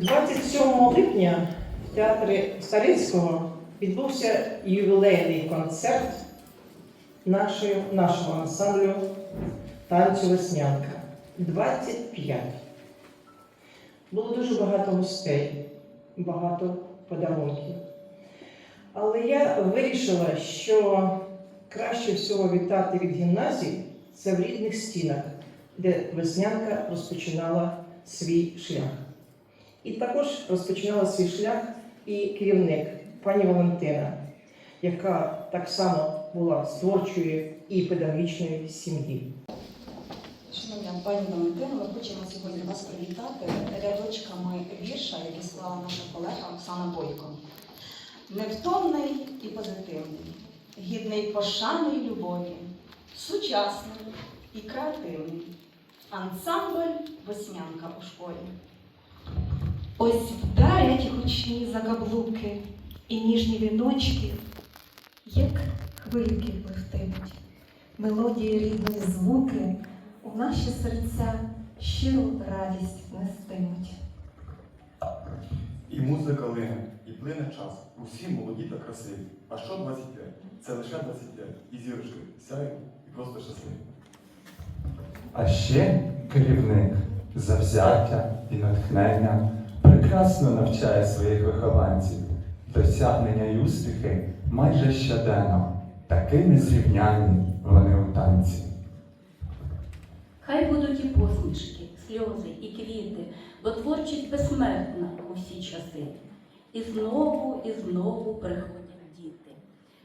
27 липня в театрі Старицького відбувся ювілейний концерт нашої, нашого ансамблю танцю Веснянка. 25. Було дуже багато гостей, багато подарунків. Але я вирішила, що краще всього вітати від гімназії це в рідних стінах, де Веснянка розпочинала свій шлях. І також розпочинала свій шлях і керівник пані Валентина, яка так само була з творчої і педагогічної сім'ї. Шановна пані Валентино, ми хочемо сьогодні вас привітати рядочками вірша, які склала наша колега Оксана Бойко. Невтомний і позитивний, гідний пошани й любові, сучасний і креативний. Ансамбль Веснянка у школі. Ось вдарять гучні закаблуки і ніжні віночки, як хвильки пливтимуть, мелодії рідної звуки у наші серця щиру радість нестимуть. І музика лине, і плине час. Усі молоді та красиві. А що 25? Це лише 25. І зірочки сяють і просто щасливі. А ще керівник завзяття і натхнення прекрасно навчає своїх вихованців. Досягнення й успіхи майже щоденно, таки незрівнянні вони у танці. Хай будуть і посмішки, сльози, і квіти, бо творчість безсмертна у всі часи. І знову, і знову приходять діти,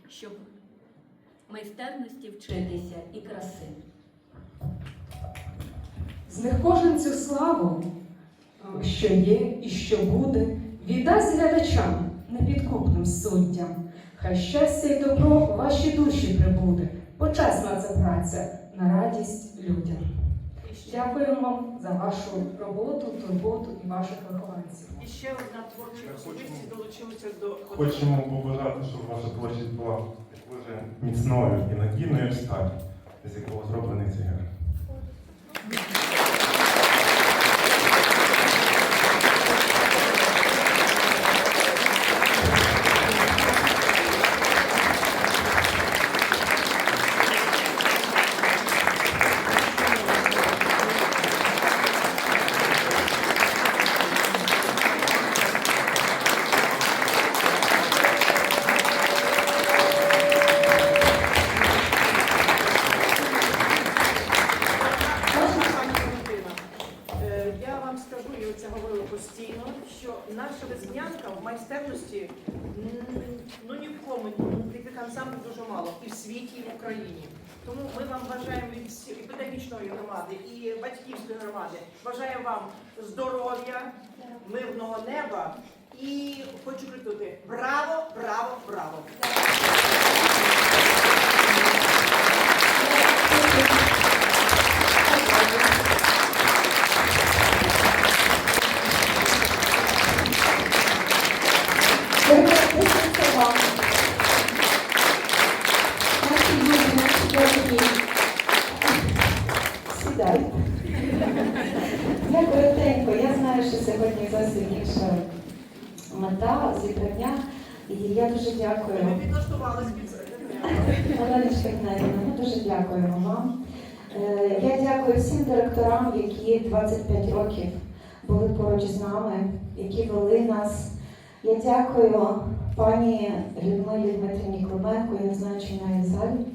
щоб майстерності вчитися і краси. З них кожен цю славу, що є і що буде, віддасть глядачам непідкупним суддям. Хай щастя й добро у ваші душі прибуде, почесна це праця на радість людям. Дякуємо вам за вашу роботу, турботу і ваших вихованців. І ще одна творча особистість долучилася до Хочемо побажати, щоб ваша творчість була дуже міцною і надійною сталь, з якого зроблений цей герб. Постійно, що наша веснянка в майстерності ну ні в кому ну, таких ансамблів дуже мало і в світі, і в Україні. Тому ми вам бажаємо і педагогічної громади, і батьківської громади. Бажаємо вам здоров'я, мирного неба і хочу крикнути браво, браво! Дякую вам. Наші люди, наші дорогі. Сідайте. Я коротенько, я знаю, що сьогодні зовсім інша мета, зібрання. І я дуже дякую. Ми підлаштувалися під. Ми дуже дякуємо вам. Е, Я дякую всім директорам, які 25 років були поруч з нами, які вели нас. Я дякую пані Людмилі Дмитрівні Клименко, я знаю, чи вона є в залі.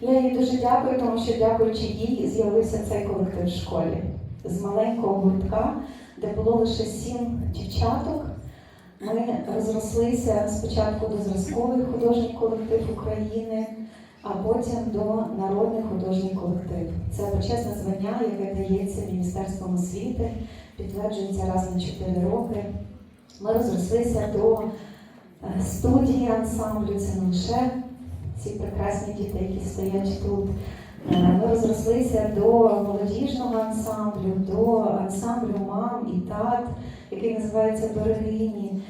Я їй дуже дякую, тому що дякуючи їй з'явився цей колектив в школі з маленького гуртка, де було лише сім дівчаток. Ми розрослися спочатку до зразкових художніх колектив України, а потім до народних художніх колектив. Це почесне звання, яке дається Міністерством освіти, підтверджується раз на 4 роки. Ми розрослися до е, студії ансамблю, це не лише ці прекрасні діти, які стоять тут. Е, Ми розрослися до молодіжного ансамблю, до ансамблю мам і тат, який називається Берегині.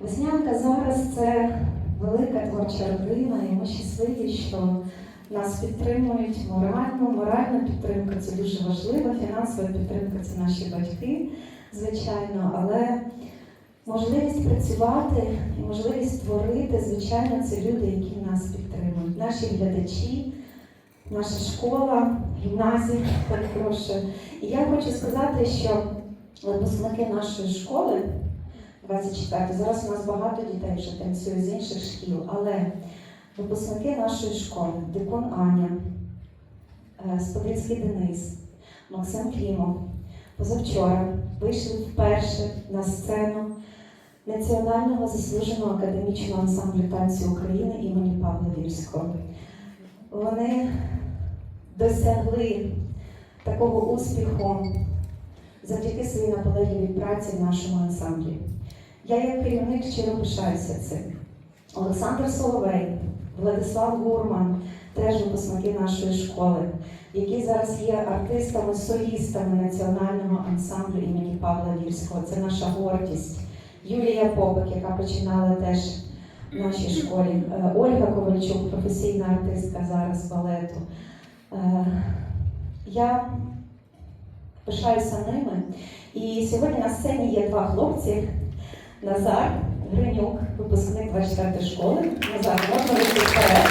Веснянка зараз це велика творча родина, і ми щасливі, що нас підтримують морально. Моральна підтримка це дуже важливо. Фінансова підтримка це наші батьки, звичайно, але можливість працювати і можливість творити, звичайно, це люди, які нас підтримують. Наші глядачі, наша школа, гімназія, перепрошую. І я хочу сказати, що випускники нашої школи 24, зараз у нас багато дітей вже танцює з інших шкіл, але випускники нашої школи, Дикун Аня, е, Денис, Максим Клімов, позавчора вийшли вперше на сцену Національного заслуженого академічного ансамблю танцю України імені Павла Вільського. Вони досягли такого успіху завдяки своїй наполегливій праці в нашому ансамблі. Я як керівник щиро пишаюся цим. Олександр Соловей, Владислав Гурман, теж випускники нашої школи, які зараз є артистами, солістами національного ансамблю імені Павла Вірського. Це наша гордість. Юлія Попик, яка починала теж в нашій школі. Е, Ольга Ковальчук, професійна артистка зараз балету. Е, Я пишаюся ними. І сьогодні на сцені є два хлопці. Назар Гринюк, випускник 24 школи. Назар, можна вийти вперед.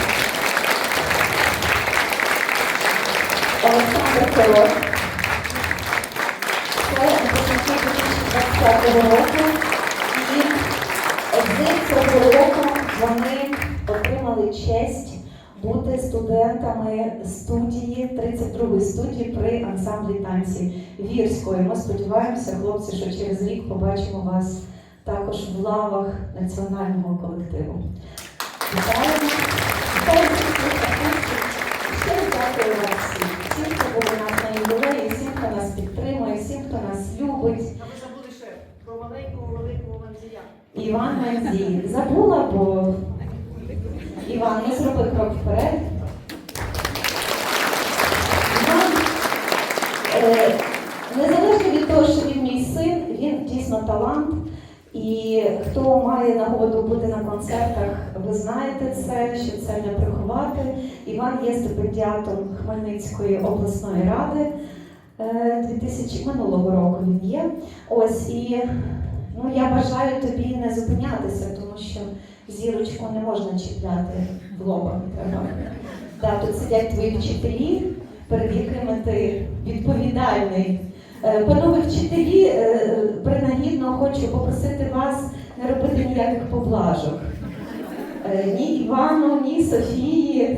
Олександр 2020 року. І з цього року вони отримали честь бути студентами студії 32-ї студії при ансамблі танці Вірської. Ми сподіваємося, хлопці, що через рік побачимо вас також в лавах національного колективу. Вітаємо! Всіх дякую вам всім. Всім, хто був у нас на ювілеї, всім, хто нас підтримує, всім, хто нас любить. А ви забули ще про маленького великого Манзія. Іван Мандій. Забула, бо Іван, ну зроби крок вперед. Е, незалежно від того, що він мій син, він дійсно талант. І хто має нагоду бути на концертах, ви знаєте це, що це не приховати. Іван є стипендіатом Хмельницької обласної ради. е, 2000 минулого року він є. Ось і Ну, я бажаю тобі не зупинятися, тому що зірочку не можна чіпляти в лоба. Да, тут сидять твої вчителі, перед якими ти відповідальний. Е, Панове вчителі, е, принагідно хочу попросити вас не робити ніяких поблажок. Е, Ні Івану, ні Софії,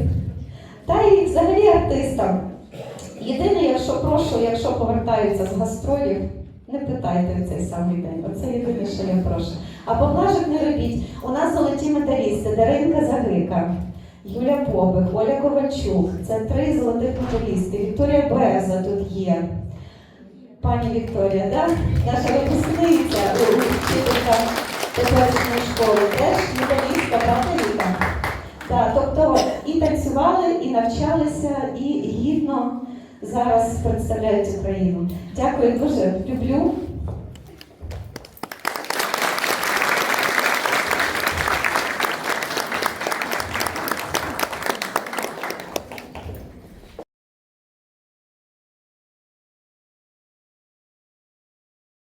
та й взагалі артистам. Єдине, якщо прошу, якщо повертаються з гастролів, не питайте в цей самий день. Оце єдине, що я прошу. А поблажок не робіть. У нас золоті медалісти Даринка Загика, Юля Попик, Оля Ковальчук. Це три золотих медалісти. Вікторія Береза тут є. Пані Вікторія, да? наша випускниця вчителька теперішньої школи, теж медалістка, правда Віка? Так, тобто і танцювали, і навчалися, і гідно зараз представляють Україну. Дякую дуже, люблю.